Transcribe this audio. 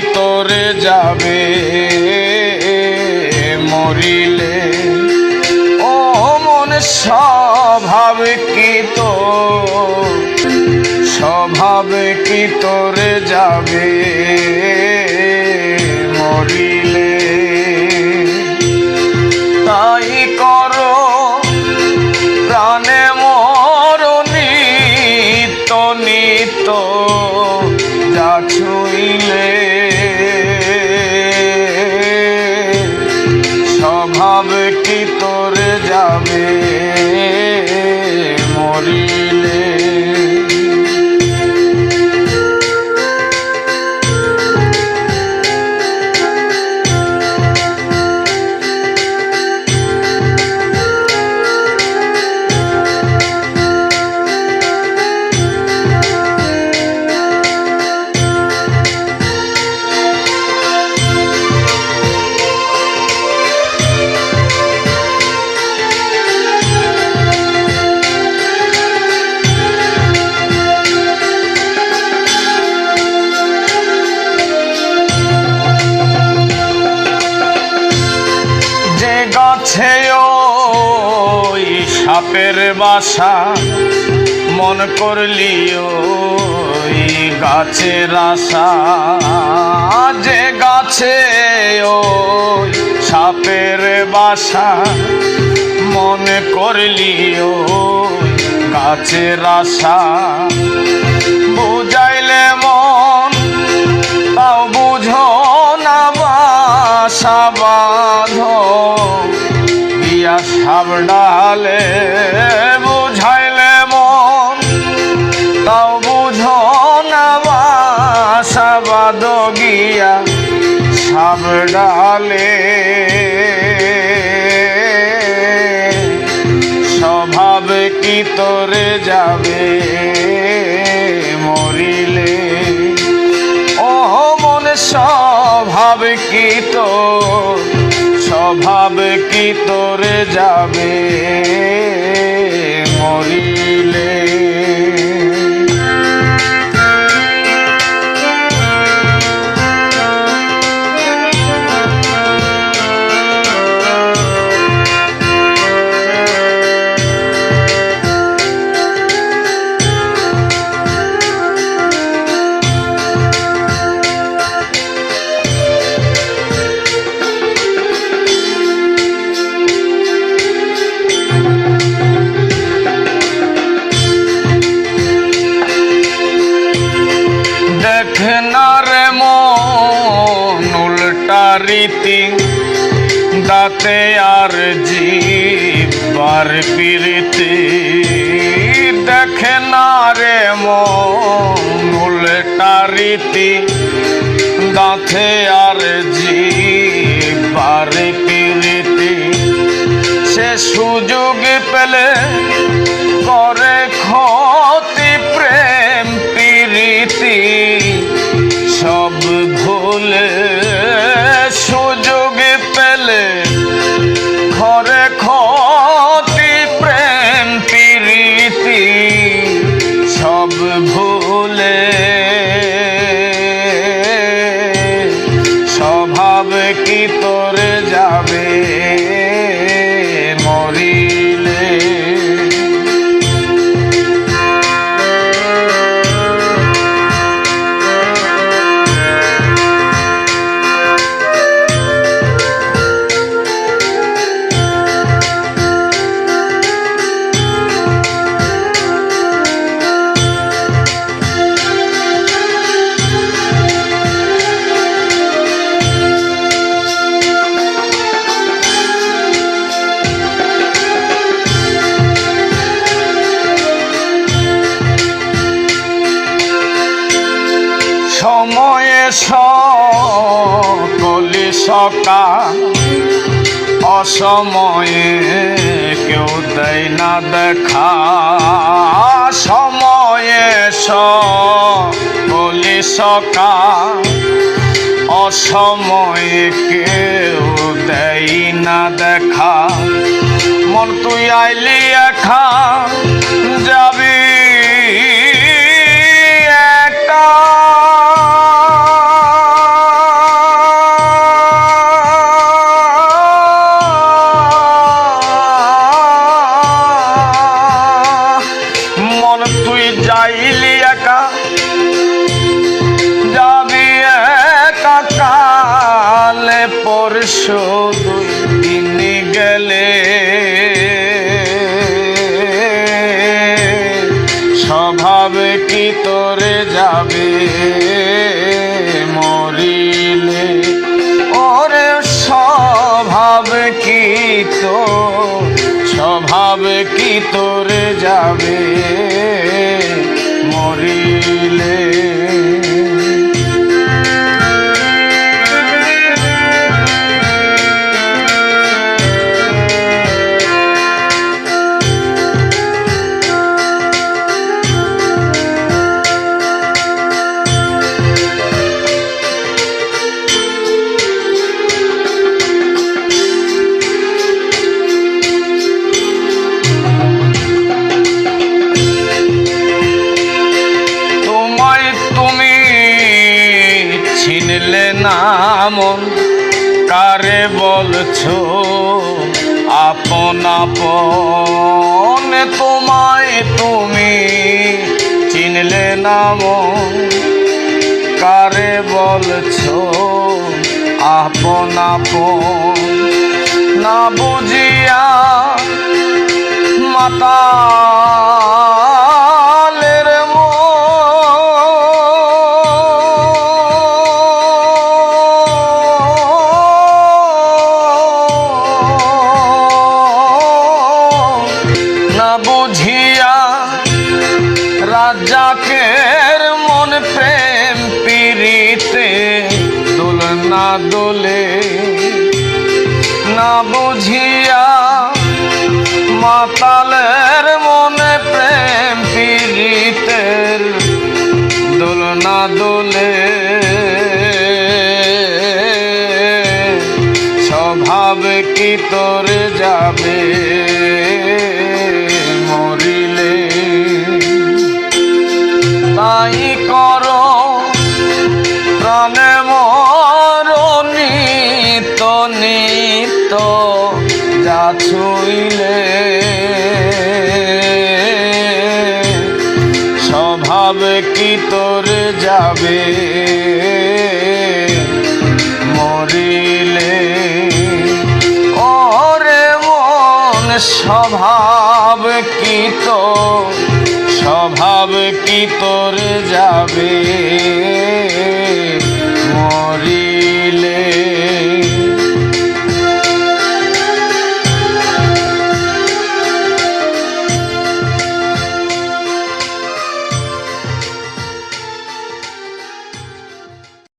স্বভাবে কি তোরে যাবে, মরিলে। ও মন স্বভাব কি তো স্বভাব কি তোরে যাবে, মরিলে? বাসা মন করলি ওই গাছের আশা। যে গাছে ওই সাপের বাসা মনে করলি ওই গাছের আশা। বুঝাইলে মন, তাও বুঝো না বাসা বাঁধো। গিয়া সাবডালে বাঁধো গিয়া সাবডালে স্বভাবে কি তোরে যাবে মরিলে? ও মন স্বভাব কি তো স্বভাব কি তোরে যাবে মরিলে? দাঁতে আর জীবার প্রীতি দেখে না রে উল্টা রীতি। দাঁতে আর জীবার প্রীতি। সে সুযোগ পেলে করে সকলি সকা অসময়ে কেউ দেয় না দেখা। সময়ে সকলি সকা অসময়ে কেউ দেই না দেখা। মন তুই আইলি একা। স্বভাবে কি তোরে যাবে? মরিলে বলছো, আপন আপন তোমায় তুমি চিনলে না মন। কারে বলছো, আপন আপন? না বুঝিয়া মাতালের বুঝিয়া রাজাকের মন প্রেম পিরিতে দোলনা দোলে না বুঝিয়া মাতালের মনে প্রেম তাই করো, প্রাণে মরণিত নিত যা ছুইলে। স্বভাব কি তোর যাবে? মরিলে। ওরে মন, স্বভাব কি তো স্বভাব কি তোর যাবে।